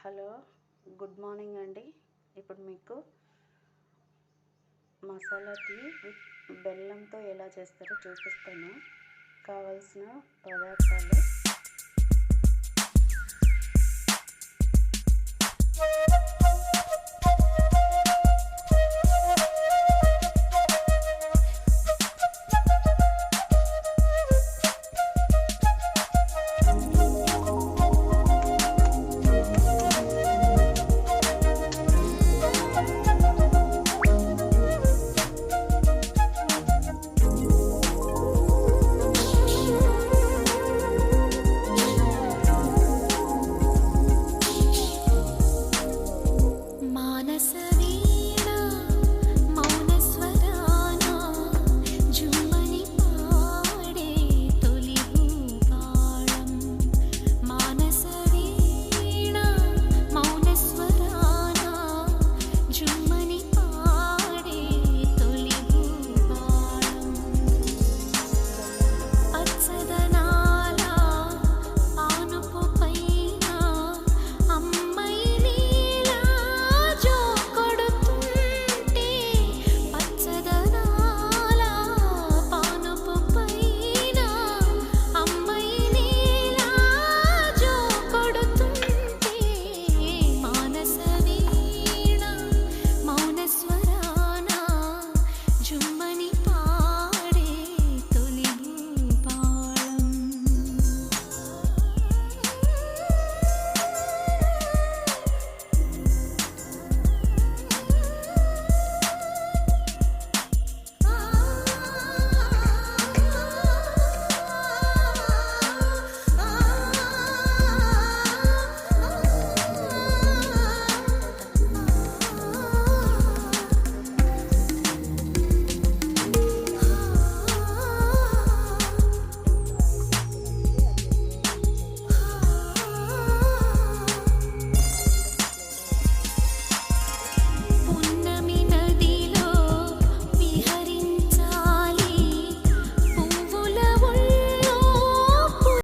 Hello good morning అండి. ఇప్పుడు మీకు మసాలా టీ విత్ బెల్లంతో ఎలా చేస్తారో చూపిస్తాను. కావాల్సిన పదార్థాలు myself